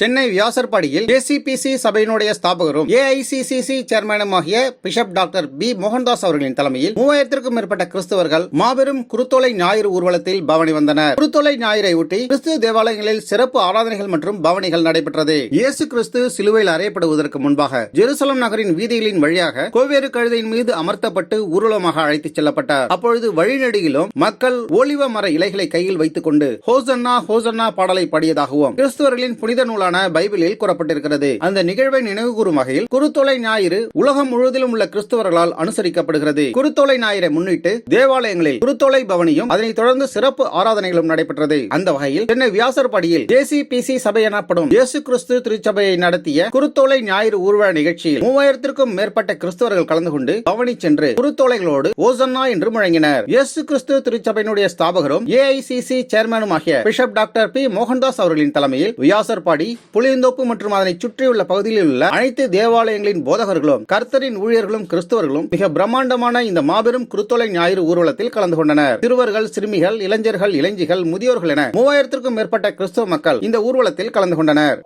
சென்னை வியாசர்பாடியில் ஏசிபிசி சபையினுடைய ஸ்தாபகரும் ஏஐசிசிசி சேர்மனுமாகிய பிஷப் டாக்டர் பி. மோகன்தாஸ் அவர்களின் தலைமையில் மூவாயிரத்திற்கும் மேற்பட்ட கிறிஸ்தவர்கள் மாபெரும் குருத்தோலை ஞாயிறு ஊர்வலத்தில் பவனி வந்தனர். குருத்தோலை ஞாயிறை ஒட்டி கிறிஸ்து தேவாலயங்களில் சிறப்பு ஆராதனைகள் மற்றும் பவனிகள் நடைபெற்றது. இயேசு கிறிஸ்து சிலுவையில் அறையப்படுவதற்கு முன்பாக ஜெருசலம் நகரின் வீதிகளின் வழியாக கோவேறு கழுதையின் மீது அமர்த்தப்பட்டு ஊர்வலமாக அழைத்துச் செல்லப்பட்டார். அப்பொழுது வழிநெடுகிலும் மக்கள் ஓலிவ மர இலைகளை கையில் வைத்துக் கொண்டு ஹோசன்னா ஹோசன்னா பாடலை பாடியதாகவும் கிறிஸ்துவர்களின் புனித நூலான பைபிளில் கூறப்பட்டிருக்கிறது. அந்த நிகழ்வை நினைவு கூறும் வகையில் குருத்தோலை ஞாயிறு உலகம் முழுவதிலும் உள்ள கிறிஸ்தவர்களால் அனுசரிக்கப்படுகிறது. குருத்தோலை ஞாயிறை முன்னிட்டு தேவாலயங்களில் குருத்தோலை பவனியும் அதனைத் தொடர்ந்து சிறப்பு ஆராதனைகளும் நடைபெற்றது. அந்த வகையில் சென்னை வியாசர்படியில் ஜேசிபிசி சபை எனப்படும் இயேசு கிறிஸ்து திருச்சபையை நடத்திய குருத்தோலை ஞாயிறு ஊர்வல நிகழ்ச்சியில் மூவாயிரத்திற்கும் மேற்பட்ட கிறிஸ்தவர்கள் கலந்து கொண்டு பவனி சென்று குருத்தோலைகளோடு ஓசன்னா என்று முழங்கினர். இயேசு கிறிஸ்து திருச்சபையினுடைய ஸ்தாபகரும் ஏஐசிசி சேர்மனும் ஆகிய பிஷப் டாக்டர் பி. மோகன்தாஸ் அவர்களின் தலைமையில் வியாசர்பாடி புளியந்தோப்பு மற்றும் அதனை சுற்றியுள்ள பகுதிகளில் உள்ள அனைத்து தேவாலயங்களின் போதகர்களும் கர்த்தரின் ஊழியர்களும் கிறிஸ்தவர்களும் மிக பிரம்மாண்டமான இந்த மாபெரும் குருத்தோலை ஞாயிறு ஊர்வலத்தில் கலந்து கொண்டனர். சிறுவர்கள் சிறுமிகள் இளைஞர்கள் இளைஞிகள் முதியோர்கள் என மூவாயிரத்திற்கும் மேற்பட்ட கிறிஸ்தவ மக்கள் இந்த ஊர்வலத்தில் கலந்து கொண்டனர்.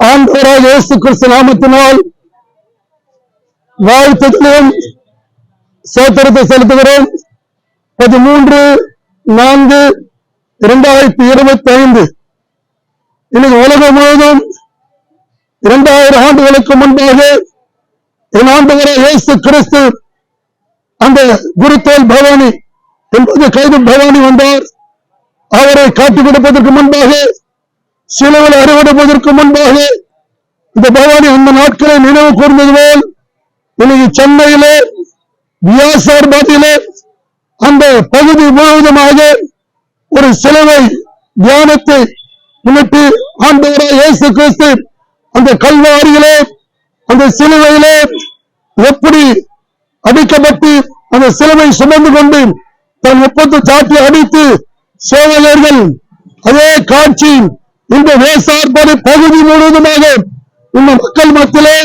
வாழ்த்துக்களும் சோத்திரத்தை செலுத்துகிறோம். பதிமூன்று நான்கு இரண்டாயிரத்தி இருபத்தி ஐந்து இன்னைக்கு உலகம் முழுவதும் இரண்டாயிரம் ஆண்டுகளுக்கு முன்பாக என் ஆண்டவராக இயேசு கிறிஸ்து அந்த குருத்தோல் பவானி என்பது கைது பவானி வந்தார். அவரை காட்டிக் கொடுப்பதற்கு முன்பாக சிலுவையில் அறிவிடுவதற்கு முன்பாக இந்த பவானி அந்த நாட்களை நினைவு கூர்ந்தது போல் இன்னைக்கு சென்னையிலே வியாசார்பாதியிலே அந்த பகுதி முழுவதுமாக ஒரு சிலுவை தியானத்தை முன்னிட்டு ஆண்டவராய் இயேசு கிறிஸ்து அந்த கல்வாரியிலே அந்த சிலுவையிலே எப்படி அடிக்கப்பட்டு அந்த சிலுவை சுமந்து கொண்டு தன் முப்பத்து சாட்டி அடித்து சேவகர்கள் அதே காட்சி இந்த வேசார்பாடு பகுதி முழுவதுமாக இந்த மக்கள் மத்தியிலே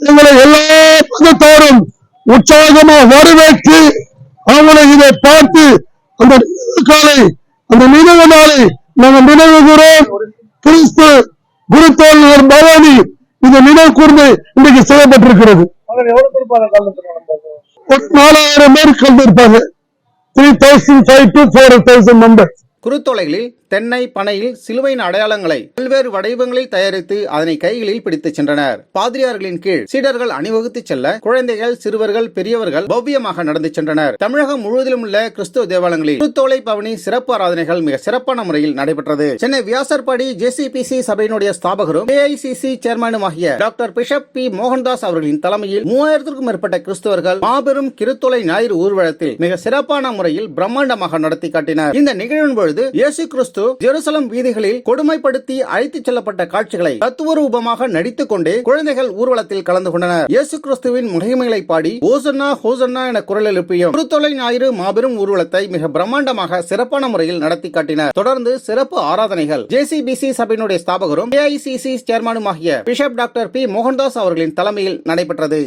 எங்களை எல்லா மதத்தாரும் உற்சாகமா வரவேற்று அவங்களை இதை பார்த்து அந்த காலை அந்த நினைவு நாளை நாங்கள் நினைவு கூறோம் கிறிஸ்து குருத்தோழர் பவானி நினைவு கூர்ந்து இன்றைக்கு செய்யப்பட்டிருக்கிறது. பேர் நாலாயிரம் பேர் கலந்திருப்பாங்க three thousand five to four thousand members குறுத்தொலைகளில் தென்னை பனையில் சிலுவையின் அடையாளங்களை பல்வேறு வடிவங்களில் தயாரித்து அதனை கைகளில் பிடித்துச் சென்றனர். பாதிரியார்களின் கீழ் சீடர்கள் அணிவகுத்து செல்ல குழந்தைகள் சிறுவர்கள் பெரியவர்கள் பவ்யமாக நடந்து சென்றனர். தமிழகம் முழுவதிலும் உள்ள கிறிஸ்துவ தேவாலயங்களில் குருத்தோலை பவனி சிறப்பு ஆராதனைகள் மிக சிறப்பான முறையில் நடைபெற்றது. சென்னை வியாசர்பாடி ஜேசிபிசி சபையினுடைய ஸ்தாபகரும் ஏஐசிசி சேர்மனும் ஆகிய டாக்டர் பிஷப் பி. மோகன்தாஸ் அவர்களின் தலைமையில் மூவாயிரத்திற்கும் மேற்பட்ட கிறிஸ்தவர்கள் மாபெரும் கிருத்தொலை ஞாயிறு ஊர்வலத்தில் மிக சிறப்பான முறையில் பிரம்மாண்டமாக நடத்தி காட்டினர். இந்த நிகழ்வின் பொழுது பொழுது இயேசு கிறிஸ்து ஜெருசலம் வீதிகளில் கொடுமைப்படுத்தி அழைத்துச் செல்லப்பட்ட காட்சிகளை தத்துவரூபமாக நடித்துக் கொண்டே குழந்தைகள் ஊர்வலத்தில் கலந்து கொண்டனர். இயேசு கிறிஸ்துவின் மகிமைகளை பாடி ஓசன்னா ஹோசன்னா என குரல் எழுப்பியும் குருத்தொலை ஞாயிறு மாபெரும் ஊர்வலத்தை மிக பிரம்மாண்டமாக சிறப்பான முறையில் நடத்தி காட்டினர். தொடர்ந்து சிறப்பு ஆராதனைகள். ஜேசிபிசி சபையினுடைய ஸ்தாபகரும் ஏஐசிசி சேர்மனுமாகிய பிஷப் டாக்டர் பி. மோகன்தாஸ் அவர்களின் தலைமையில் நடைபெற்றது.